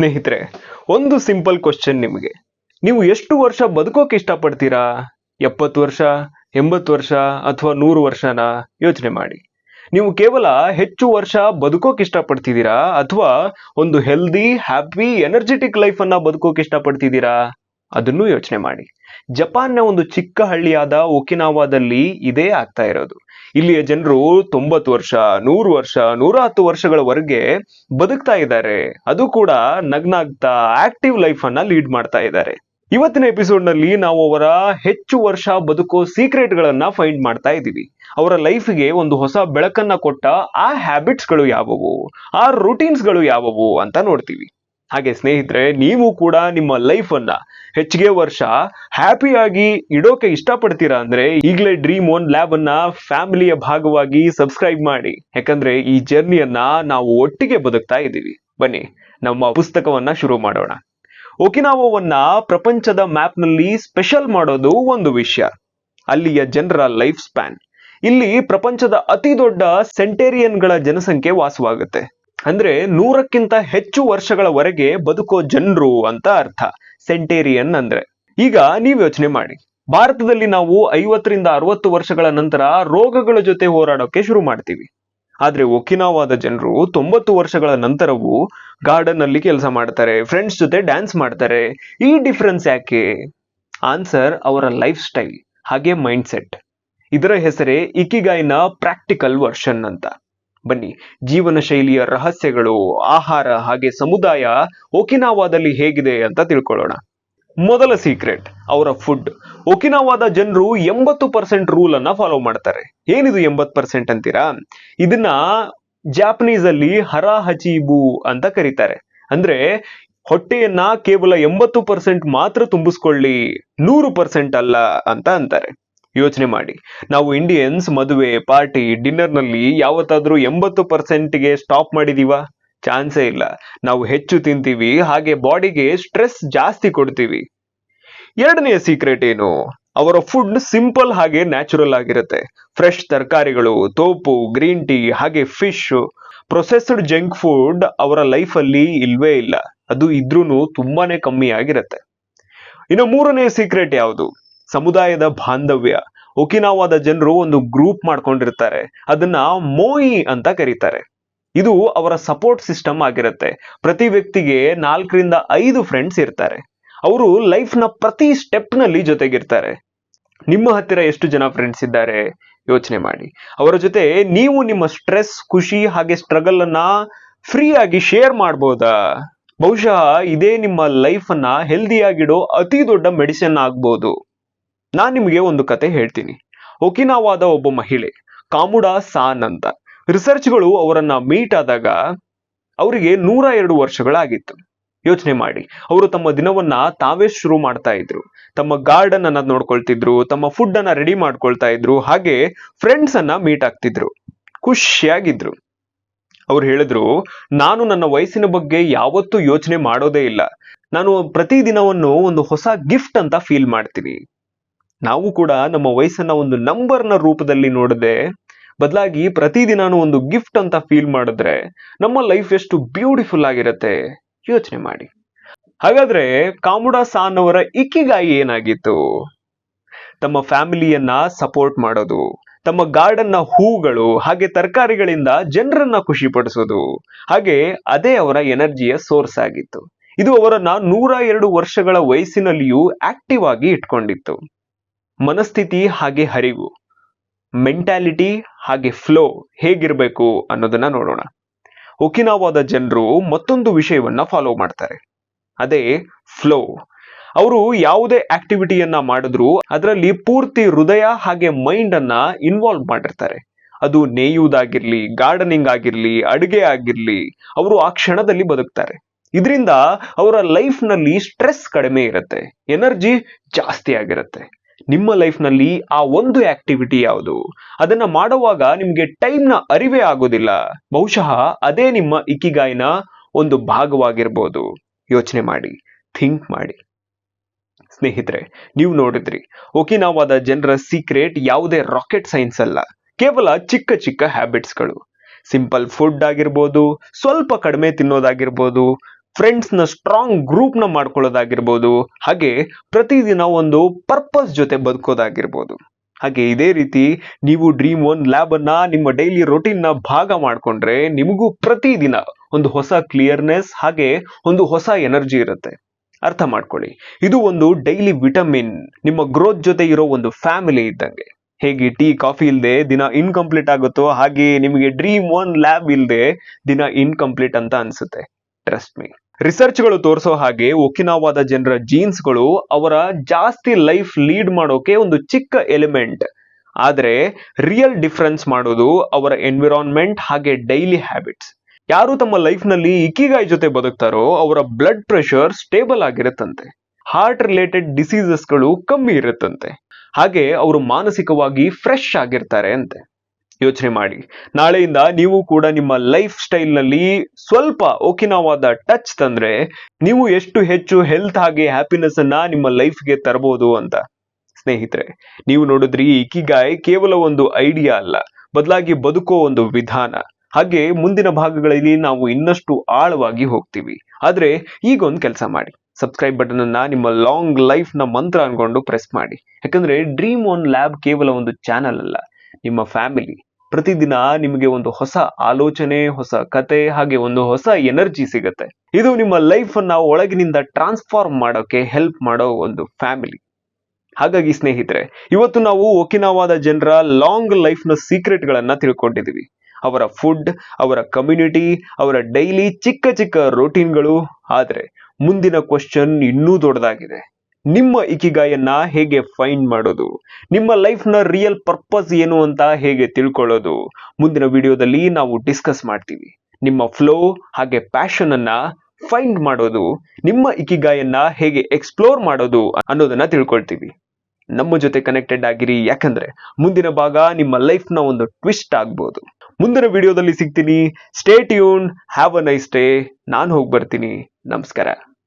ಸ್ನೇಹಿತರೆ, ಒಂದು simple question ನಿಮಗೆ. ನೀವು ಎಷ್ಟು ವರ್ಷ ಬದುಕೋಕೆ ಇಷ್ಟಪಡ್ತೀರಾ? ಎಪ್ಪತ್ತು ವರ್ಷ, ಎಂಬತ್ತು ವರ್ಷ, ಅಥವಾ ನೂರು ವರ್ಷನ? ಯೋಚನೆ ಮಾಡಿ. ನೀವು ಕೇವಲ ಹೆಚ್ಚು ವರ್ಷ ಬದುಕೋಕೆ ಇಷ್ಟಪಡ್ತಿದ್ದೀರಾ? ಅಥವಾ ಒಂದು ಹೆಲ್ದಿ ಹ್ಯಾಪಿ ಎನರ್ಜೆಟಿಕ್ ಲೈಫ್ ಅನ್ನ ಬದುಕೋಕೆ ಇಷ್ಟಪಡ್ತಿದ್ದೀರಾ? ಅದನ್ನು ಯೋಚನೆ ಮಾಡಿ. ಜಪಾನ್ನ ಒಂದು ಚಿಕ್ಕ ಹಳ್ಳಿಯಾದ ಒಕಿನಾವಾದಲ್ಲಿ ಇದೇ ಆಗ್ತಾ ಇರೋದು. ಇಲ್ಲಿಯ ಜನರು ತೊಂಬತ್ತು ವರ್ಷ, ನೂರು ವರ್ಷ ನೂರ ಹತ್ತು ವರ್ಷಗಳವರೆಗೆ ಬದುಕ್ತಾ ಇದ್ದಾರೆ. ಅದು ಕೂಡ ನಗ್ನಾಗ್ತಾ ಆಕ್ಟಿವ್ ಲೈಫ್ ಅನ್ನ ಲೀಡ್ ಮಾಡ್ತಾ ಇದ್ದಾರೆ. ಇವತ್ತಿನ ಎಪಿಸೋಡ್ನಲ್ಲಿ ನಾವು ಅವರ ಹೆಚ್ಚು ವರ್ಷ ಬದುಕೋ ಸೀಕ್ರೆಟ್ ಗಳನ್ನ ಫೈಂಡ್ ಮಾಡ್ತಾ ಇದ್ದೀವಿ. ಅವರ ಲೈಫ್ಗೆ ಒಂದು ಹೊಸ ಬೆಳಕನ್ನ ಕೊಟ್ಟ ಆ ಹ್ಯಾಬಿಟ್ಸ್ಗಳು ಯಾವುವು? ಆ ರುಟೀನ್ಸ್ಗಳು ಯಾವುವು ಅಂತ ನೋಡ್ತೀವಿ. ಹಾಗೆ ಸ್ನೇಹಿತರೆ, ನೀವು ಕೂಡ ನಿಮ್ಮ ಲೈಫ್ ಅನ್ನ ಹೆಚ್ಚಿಗೆ ವರ್ಷ ಹ್ಯಾಪಿಯಾಗಿ ಇಡೋಕೆ ಇಷ್ಟಪಡ್ತೀರಾ ಅಂದ್ರೆ ಈಗಲೇ ಡ್ರೀಮ್ ಓನ್ ಲ್ಯಾಬ್ ಅನ್ನ ಫ್ಯಾಮಿಲಿಯ ಭಾಗವಾಗಿ ಸಬ್ಸ್ಕ್ರೈಬ್ ಮಾಡಿ. ಯಾಕಂದ್ರೆ ಈ ಜರ್ನಿಯನ್ನ ನಾವು ಒಟ್ಟಿಗೆ ಬದುಕ್ತಾ ಇದ್ದೀವಿ. ಬನ್ನಿ, ನಮ್ಮ ಪುಸ್ತಕವನ್ನ ಶುರು ಮಾಡೋಣ. ಒಕಿನಾವವನ್ನ ಪ್ರಪಂಚದ ಮ್ಯಾಪ್ನಲ್ಲಿ ಸ್ಪೆಷಲ್ ಮಾಡೋದು ಒಂದು ವಿಷಯ. ಅಲ್ಲಿಯ ಜನರ ಲೈಫ್ ಸ್ಪ್ಯಾನ್ ಇಲ್ಲಿ ಪ್ರಪಂಚದ ಅತಿ ದೊಡ್ಡ ಸೆಂಟೇರಿಯನ್ಗಳ ಜನಸಂಖ್ಯೆ ವಾಸವಾಗುತ್ತೆ. ಅಂದ್ರೆ ನೂರಕ್ಕಿಂತ ಹೆಚ್ಚು ವರ್ಷಗಳವರೆಗೆ ಬದುಕೋ ಜನರು ಅಂತ ಅರ್ಥ. ಸೆಂಟೇರಿಯನ್ ಅಂದ್ರೆ. ಈಗ ನೀವ್ ಯೋಚನೆ ಮಾಡಿ. ಭಾರತದಲ್ಲಿ ನಾವು ಐವತ್ತರಿಂದ ಅರವತ್ತು ವರ್ಷಗಳ ನಂತರ ರೋಗಗಳ ಜೊತೆ ಹೋರಾಡೋಕೆ ಶುರು ಮಾಡ್ತೀವಿ. ಆದ್ರೆ ಒಕಿನಾವಾದ ಜನರು ತೊಂಬತ್ತು ವರ್ಷಗಳ ನಂತರವೂ ಗಾರ್ಡನ್ ಅಲ್ಲಿ ಕೆಲಸ ಮಾಡ್ತಾರೆ ಫ್ರೆಂಡ್ಸ್ ಜೊತೆ ಡ್ಯಾನ್ಸ್ ಮಾಡ್ತಾರೆ. ಈ ಡಿಫ್ರೆನ್ಸ್ ಯಾಕೆ? ಆನ್ಸರ್ ಅವರ ಲೈಫ್ ಸ್ಟೈಲ್ ಹಾಗೆ ಮೈಂಡ್ ಸೆಟ್ ಇದರ ಹೆಸರೇ ಇಕಿಗಾಯ್ನ ಪ್ರಾಕ್ಟಿಕಲ್ ವರ್ಷನ್ ಅಂತ. ಬನ್ನಿ, ಜೀವನ ಶೈಲಿಯ ರಹಸ್ಯಗಳು, ಆಹಾರ ಹಾಗೆ ಸಮುದಾಯ ಒಕಿನಾವಾದಲ್ಲಿ ಹೇಗಿದೆ ಅಂತ ತಿಳ್ಕೊಳ್ಳೋಣ. ಮೊದಲ ಸೀಕ್ರೆಟ್, ಅವರ ಫುಡ್. ಒಕಿನಾವಾದ ಜನರು ಎಂಬತ್ತು ಪರ್ಸೆಂಟ್ ರೂಲ್ ಅನ್ನ ಫಾಲೋ ಮಾಡ್ತಾರೆ. ಏನಿದು ಎಂಬತ್ತು ಪರ್ಸೆಂಟ್ ಅಂತೀರಾ? ಇದನ್ನ ಜಾಪನೀಸ್ ಅಲ್ಲಿ ಹರ ಹಚೀಬು ಅಂತ ಕರೀತಾರೆ. ಅಂದ್ರೆ ಹೊಟ್ಟೆಯನ್ನ ಕೇವಲ ಎಂಬತ್ತು ಪರ್ಸೆಂಟ್ ಮಾತ್ರ ತುಂಬಿಸ್ಕೊಳ್ಳಿ, ನೂರು ಪರ್ಸೆಂಟ್ ಅಲ್ಲ ಅಂತ ಅಂತಾರೆ. ಯೋಚನೆ ಮಾಡಿ. ನಾವು ಇಂಡಿಯನ್ಸ್ ಮದುವೆ ಪಾರ್ಟಿ ಡಿನ್ನರ್ನಲ್ಲಿ ಯಾವತ್ತಾದ್ರೂ ಎಂಬತ್ತು ಪರ್ಸೆಂಟ್ಗೆ ಸ್ಟಾಪ್ ಮಾಡಿದೀವ? ಚಾನ್ಸೇ ಇಲ್ಲ. ನಾವು ಹೆಚ್ಚು ತಿಂತೀವಿ, ಹಾಗೆ ಬಾಡಿಗೆ ಸ್ಟ್ರೆಸ್ ಜಾಸ್ತಿ ಕೊಡ್ತೀವಿ. ಎರಡನೆಯ ಸೀಕ್ರೆಟ್ ಏನು? ಅವರ ಫುಡ್ ಸಿಂಪಲ್ ಹಾಗೆ ನ್ಯಾಚುರಲ್ ಆಗಿರುತ್ತೆ. ಫ್ರೆಶ್ ತರಕಾರಿಗಳು, ತೋಪು ಗ್ರೀನ್ ಟೀ ಹಾಗೆ ಫಿಶ್ ಪ್ರೊಸೆಸ್ಡ್ ಜಂಕ್ ಫುಡ್ ಅವರ ಲೈಫ್ ಅಲ್ಲಿ ಇಲ್ವೇ ಇಲ್ಲ. ಅದು ಇದ್ರೂ ತುಂಬಾನೇ ಕಮ್ಮಿ ಆಗಿರುತ್ತೆ. ಇನ್ನು ಮೂರನೇ ಸೀಕ್ರೆಟ್ ಯಾವುದು? ಸಮುದಾಯದ ಬಾಂಧವ್ಯ. ಒಕಿನಾವಾದ ಜನರು ಒಂದು ಗ್ರೂಪ್ ಮಾಡ್ಕೊಂಡಿರ್ತಾರೆ. ಅದನ್ನ ಮೋಯಿ ಅಂತ ಕರೀತಾರೆ. ಇದು ಅವರ ಸಪೋರ್ಟ್ ಸಿಸ್ಟಮ್ ಆಗಿರುತ್ತೆ. ಪ್ರತಿ ವ್ಯಕ್ತಿಗೆ ನಾಲ್ಕರಿಂದ ಐದು ಫ್ರೆಂಡ್ಸ್ ಇರ್ತಾರೆ. ಅವರು ಲೈಫ್ನ ಪ್ರತಿ ಸ್ಟೆಪ್ನಲ್ಲಿ ಜೊತೆಗಿರ್ತಾರೆ. ನಿಮ್ಮ ಹತ್ತಿರ ಎಷ್ಟು ಜನ ಫ್ರೆಂಡ್ಸ್ ಇದ್ದಾರೆ? ಯೋಚನೆ ಮಾಡಿ. ಅವರ ಜೊತೆ ನೀವು ನಿಮ್ಮ ಸ್ಟ್ರೆಸ್ ಖುಷಿ ಹಾಗೆ ಸ್ಟ್ರಗಲ್ ಅನ್ನ ಫ್ರೀ ಆಗಿ ಶೇರ್ ಮಾಡ್ಬೋದಾ? ಬಹುಶಃ ಇದೇ ನಿಮ್ಮ ಲೈಫ್ ಅನ್ನ ಹೆಲ್ದಿಯಾಗಿಡೋ ಅತಿ ದೊಡ್ಡ ಮೆಡಿಸಿನ್ ಆಗ್ಬೋದು. ನಾನ್ ನಿಮಗೆ ಒಂದು ಕತೆ ಹೇಳ್ತೀನಿ. ಒಕಿನಾವಾದ ಒಬ್ಬ ಮಹಿಳೆ, ಕಾಮುಡಾ ಸಾನ್ ಅಂತ ರಿಸರ್ಚ್ಗಳು ಅವರನ್ನ ಮೀಟ್ ಆದಾಗ ಅವರಿಗೆ ನೂರ ಎರಡು ವರ್ಷಗಳಾಗಿತ್ತು. ಯೋಚನೆ ಮಾಡಿ, ಅವರು ತಮ್ಮ ದಿನವನ್ನ ತಾವೇ ಶುರು ಮಾಡ್ತಾ ಇದ್ರು. ತಮ್ಮ ಗಾರ್ಡನ್ ಅನ್ನ ನೋಡ್ಕೊಳ್ತಿದ್ರು, ತಮ್ಮ ಫುಡ್ ಅನ್ನ ರೆಡಿ ಮಾಡ್ಕೊಳ್ತಾ ಇದ್ರು, ಹಾಗೆ ಫ್ರೆಂಡ್ಸ್ ಅನ್ನ ಮೀಟ್ ಆಗ್ತಿದ್ರು. ಖುಷಿಯಾಗಿದ್ರು. ಅವ್ರು ಹೇಳಿದ್ರು, ನಾನು ನನ್ನ ವಯಸ್ಸಿನ ಬಗ್ಗೆ ಯಾವತ್ತೂ ಯೋಚನೆ ಮಾಡೋದೇ ಇಲ್ಲ. ನಾನು ಪ್ರತಿ ದಿನವನ್ನು ಒಂದು ಹೊಸ ಗಿಫ್ಟ್ ಅಂತ ಫೀಲ್ ಮಾಡ್ತೀನಿ. ನಾವು ಕೂಡ ನಮ್ಮ ವಯಸ್ಸನ್ನ ಒಂದು ನಂಬರ್ನ ರೂಪದಲ್ಲಿ ನೋಡದೆ ಬದಲಾಗಿ ಪ್ರತಿದಿನಾನು ಒಂದು ಗಿಫ್ಟ್ ಅಂತ ಫೀಲ್ ಮಾಡಿದ್ರೆ ನಮ್ಮ ಲೈಫ್ ಎಷ್ಟು ಬ್ಯೂಟಿಫುಲ್ ಆಗಿರತ್ತೆ ಯೋಚನೆ ಮಾಡಿ. ಹಾಗಾದ್ರೆ ಕಾಮುಡಾ ಸಾನ್ ಅವರ ಇಕ್ಕಿಗಾಯಿ ಏನಾಗಿತ್ತು? ತಮ್ಮ ಫ್ಯಾಮಿಲಿಯನ್ನ ಸಪೋರ್ಟ್ ಮಾಡೋದು, ತಮ್ಮ ಗಾರ್ಡನ್ನ ಹೂಗಳು, ಹಾಗೆ ತರಕಾರಿಗಳಿಂದ ಜನರನ್ನ ಖುಷಿ ಪಡಿಸೋದು ಹಾಗೆ ಅದೇ ಅವರ ಎನರ್ಜಿಯ ಸೋರ್ಸ್ ಆಗಿತ್ತು. ಇದು ಅವರನ್ನ ನೂರ ಎರಡು ವರ್ಷಗಳ ವಯಸ್ಸಿನಲ್ಲಿಯೂ ಆಕ್ಟಿವ್ ಆಗಿ ಇಟ್ಕೊಂಡಿತ್ತು. ಮನಸ್ಥಿತಿ ಹಾಗೆ ಹರಿವು ಮೆಂಟ್ಯಾಲಿಟಿ ಹಾಗೆ ಫ್ಲೋ ಹೇಗಿರಬೇಕು ಅನ್ನೋದನ್ನ ನೋಡೋಣ. ಒಕಿನಾವಾದ ಜನರು ಮತ್ತೊಂದು ವಿಷಯವನ್ನ ಫಾಲೋ ಮಾಡ್ತಾರೆ. ಅದೇ ಫ್ಲೋ ಅವರು ಯಾವುದೇ ಆಕ್ಟಿವಿಟಿಯನ್ನ ಮಾಡಿದ್ರು ಅದರಲ್ಲಿ ಪೂರ್ತಿ ಹೃದಯ ಹಾಗೆ ಮೈಂಡ್ ಅನ್ನ ಇನ್ವಾಲ್ವ್ ಮಾಡಿರ್ತಾರೆ. ಅದು ನೇಯುವುದಾಗಿರ್ಲಿ ಗಾರ್ಡನಿಂಗ್ ಆಗಿರ್ಲಿ, ಅಡುಗೆ ಆಗಿರ್ಲಿ, ಅವರು ಆ ಕ್ಷಣದಲ್ಲಿ ಬದುಕ್ತಾರೆ. ಇದರಿಂದ ಅವರ ಲೈಫ್ನಲ್ಲಿ ಸ್ಟ್ರೆಸ್ ಕಡಿಮೆ ಇರುತ್ತೆ ಎನರ್ಜಿ ಜಾಸ್ತಿ ಆಗಿರುತ್ತೆ. ನಿಮ್ಮ ಲೈಫ್ನಲ್ಲಿ ಆ ಒಂದು ಆಕ್ಟಿವಿಟಿ ಯಾವುದು? ಅದನ್ನ ಮಾಡುವಾಗ ನಿಮ್ಗೆ ಟೈಮ್ನ ಅರಿವೇ ಆಗೋದಿಲ್ಲ. ಬಹುಶಃ ಅದೇ ನಿಮ್ಮ ಇಕ್ಕಿಗಾಯಿನ ಒಂದು ಭಾಗವಾಗಿರ್ಬೋದು. ಯೋಚನೆ ಮಾಡಿ, ಥಿಂಕ್ ಮಾಡಿ. ಸ್ನೇಹಿತರೆ, ನೀವು ನೋಡಿದ್ರಿ, ಒಕಿನಾವಾದ ಜನರ ಸೀಕ್ರೆಟ್ ಯಾವುದೇ ರಾಕೆಟ್ ಸೈನ್ಸ್ ಅಲ್ಲ. ಕೇವಲ ಚಿಕ್ಕ ಚಿಕ್ಕ ಹ್ಯಾಬಿಟ್ಸ್ಗಳು. ಸಿಂಪಲ್ ಫುಡ್ ಆಗಿರ್ಬೋದು, ಸ್ವಲ್ಪ ಕಡಿಮೆ ತಿನ್ನೋದಾಗಿರ್ಬೋದು ಫ್ರೆಂಡ್ಸ್ನ ಸ್ಟ್ರಾಂಗ್ ಗ್ರೂಪ್ನ ಮಾಡ್ಕೊಳ್ಳೋದಾಗಿರ್ಬೋದು, ಹಾಗೆ ಪ್ರತಿದಿನ ಒಂದು ಪರ್ಪಸ್ ಜೊತೆ ಬದುಕೋದಾಗಿರ್ಬೋದು. ಹಾಗೆ ಇದೇ ರೀತಿ ನೀವು ಡ್ರೀಮ್ ಒನ್ ಲ್ಯಾಬ್ ಅನ್ನ ನಿಮ್ಮ ಡೈಲಿ ರೊಟೀನ್ನ ಭಾಗ ಮಾಡ್ಕೊಂಡ್ರೆ ನಿಮಗೂ ಪ್ರತಿದಿನ ಒಂದು ಹೊಸ ಕ್ಲಿಯರ್ನೆಸ್ ಹಾಗೆ ಒಂದು ಹೊಸ ಎನರ್ಜಿ ಇರುತ್ತೆ. ಅರ್ಥ ಮಾಡ್ಕೊಳ್ಳಿ. ಇದು ಒಂದು ಡೈಲಿ ವಿಟಮಿನ್ ನಿಮ್ಮ ಗ್ರೋತ್ ಜೊತೆ ಇರೋ ಒಂದು ಫ್ಯಾಮಿಲಿ ಇದ್ದಂಗೆ. ಹೇಗೆ ಟೀ, ಕಾಫಿ ಇಲ್ಲದೆ ದಿನ ಇನ್ಕಂಪ್ಲೀಟ್ ಆಗುತ್ತೋ ಹಾಗೆ ನಿಮಗೆ ಡ್ರೀಮ್ ಒನ್ ಲ್ಯಾಬ್ ಇಲ್ಲದೆ ದಿನ ಇನ್ಕಂಪ್ಲೀಟ್ ಅಂತ ಅನ್ಸುತ್ತೆ. ಟ್ರಸ್ಟ್ ಮೀ ರಿಸರ್ಚ್ಗಳು ತೋರಿಸೋ ಹಾಗೆ ಒಕಿನಾವಾದ ಜನರ ಜೀನ್ಸ್ಗಳು ಅವರ ಜಾಸ್ತಿ ಲೈಫ್ ಲೀಡ್ ಮಾಡೋಕೆ ಒಂದು ಚಿಕ್ಕ ಎಲಿಮೆಂಟ್ ಆದ್ರೆ ರಿಯಲ್ ಡಿಫರೆನ್ಸ್ ಮಾಡೋದು ಅವರ ಎನ್ವಿರಾನ್ಮೆಂಟ್ ಹಾಗೆ ಡೈಲಿ ಹ್ಯಾಬಿಟ್ಸ್ ಯಾರು ತಮ್ಮ ಲೈಫ್ನಲ್ಲಿ ಇಕಿಗಾಯ್ ಜೊತೆ ಬದುಕ್ತಾರೋ ಅವರ ಬ್ಲಡ್ ಪ್ರೆಷರ್ ಸ್ಟೇಬಲ್ ಆಗಿರುತ್ತಂತೆ. ಹಾರ್ಟ್ ರಿಲೇಟೆಡ್ ಡಿಸೀಸಸ್ಗಳು ಕಮ್ಮಿ ಇರುತ್ತಂತೆ. ಹಾಗೆ ಅವರು ಮಾನಸಿಕವಾಗಿ ಫ್ರೆಶ್ ಆಗಿರ್ತಾರೆ ಅಂತೆ. ಯೋಚನೆ ಮಾಡಿ. ನಾಳೆಯಿಂದ ನೀವು ಕೂಡ ನಿಮ್ಮ ಲೈಫ್ ಸ್ಟೈಲ್ನಲ್ಲಿ ಸ್ವಲ್ಪ ಓಕಿನವಾದ ಟಚ್ ತಂದ್ರೆ ನೀವು ಎಷ್ಟು ಹೆಚ್ಚು ಹೆಲ್ತ್ ಹಾಗೆ ಹ್ಯಾಪಿನೆಸ್ ಅನ್ನ ನಿಮ್ಮ ಲೈಫ್ಗೆ ತರಬಹುದು ಅಂತ. ಸ್ನೇಹಿತರೆ, ನೀವು ನೋಡಿದ್ರಿ ಇಕಿಗಾಯ್ ಕೇವಲ ಒಂದು ಐಡಿಯಾ ಅಲ್ಲ, ಬದಲಾಗಿ ಬದುಕೋ ಒಂದು ವಿಧಾನ. ಹಾಗೆ ಮುಂದಿನ ಭಾಗಗಳಲ್ಲಿ ನಾವು ಇನ್ನಷ್ಟು ಆಳವಾಗಿ ಹೋಗ್ತೀವಿ. ಆದ್ರೆ ಈಗ ಒಂದು ಕೆಲಸ ಮಾಡಿ. ಸಬ್ಸ್ಕ್ರೈಬ್ ಬಟನ್ ಅನ್ನ ನಿಮ್ಮ ಲಾಂಗ್ ಲೈಫ್ನ ಮಂತ್ರ ಅನ್ಕೊಂಡು ಪ್ರೆಸ್ ಮಾಡಿ. ಯಾಕಂದ್ರೆ ಡ್ರೀಮ್ ಒನ್ ಲ್ಯಾಬ್ ಕೇವಲ ಒಂದು ಚಾನಲ್ ಅಲ್ಲ, ನಿಮ್ಮ ಫ್ಯಾಮಿಲಿ ಪ್ರತಿದಿನ ನಿಮಗೆ ಒಂದು ಹೊಸ ಆಲೋಚನೆ, ಹೊಸ ಕತೆ, ಹಾಗೆ ಒಂದು ಹೊಸ ಎನರ್ಜಿ ಸಿಗುತ್ತೆ. ಇದು ನಿಮ್ಮ ಲೈಫ್ ಅನ್ನ ಒಳಗಿನಿಂದ ಟ್ರಾನ್ಸ್ಫಾರ್ಮ್ ಮಾಡೋಕೆ ಹೆಲ್ಪ್ ಮಾಡೋ ಒಂದು ಫ್ಯಾಮಿಲಿ ಹಾಗಾಗಿ ಸ್ನೇಹಿತರೆ, ಇವತ್ತು ನಾವು ಒಕಿನಾವಾದ ಜನರ ಲಾಂಗ್ ಲೈಫ್ನ ಸೀಕ್ರೆಟ್ ಗಳನ್ನ ತಿಳ್ಕೊಂಡಿದೀವಿ. ಅವರ ಫುಡ್ ಅವರ ಕಮ್ಯುನಿಟಿ ಅವರ ಡೈಲಿ ಚಿಕ್ಕ ಚಿಕ್ಕ ರೋಟೀನ್ಗಳು ಆದರೆ ಮುಂದಿನ ಕ್ವಶನ್ ಇನ್ನೂ ದೊಡ್ಡದಾಗಿದೆ. ನಿಮ್ಮ ಇಕಿಗಾಯನ್ನ ಹೇಗೆ ಫೈಂಡ್ ಮಾಡೋದು? ನಿಮ್ಮ ಲೈಫ್ನ ರಿಯಲ್ ಪರ್ಪಸ್ ಏನು ಅಂತ ಹೇಗೆ ತಿಳ್ಕೊಳ್ಳೋದು? ಮುಂದಿನ ವಿಡಿಯೋದಲ್ಲಿ ನಾವು ಡಿಸ್ಕಸ್ ಮಾಡ್ತೀವಿ. ನಿಮ್ಮ ಫ್ಲೋ ಹಾಗೆ ಪ್ಯಾಷನ್ ಅನ್ನ ಫೈಂಡ್ ಮಾಡೋದು, ನಿಮ್ಮ ಇಕಿಗಾಯನ್ನ ಹೇಗೆ ಎಕ್ಸ್ಪ್ಲೋರ್ ಮಾಡೋದು ಅನ್ನೋದನ್ನ ತಿಳ್ಕೊಳ್ತೀವಿ. ನಮ್ಮ ಜೊತೆ ಕನೆಕ್ಟೆಡ್ ಆಗಿರಿ, ಯಾಕಂದ್ರೆ ಮುಂದಿನ ಭಾಗ ನಿಮ್ಮ ಲೈಫ್ನ ಒಂದು ಟ್ವಿಸ್ಟ್ ಆಗ್ಬೋದು. ಮುಂದಿನ ವಿಡಿಯೋದಲ್ಲಿ ಸಿಗ್ತೀನಿ. ಸ್ಟೇಟ್ ಯೂನ್ ಹ್ಯಾವ್ ಅ ನೈಸ್ ಡೇ ನಾನು ಹೋಗಿ ಬರ್ತೀನಿ. ನಮಸ್ಕಾರ.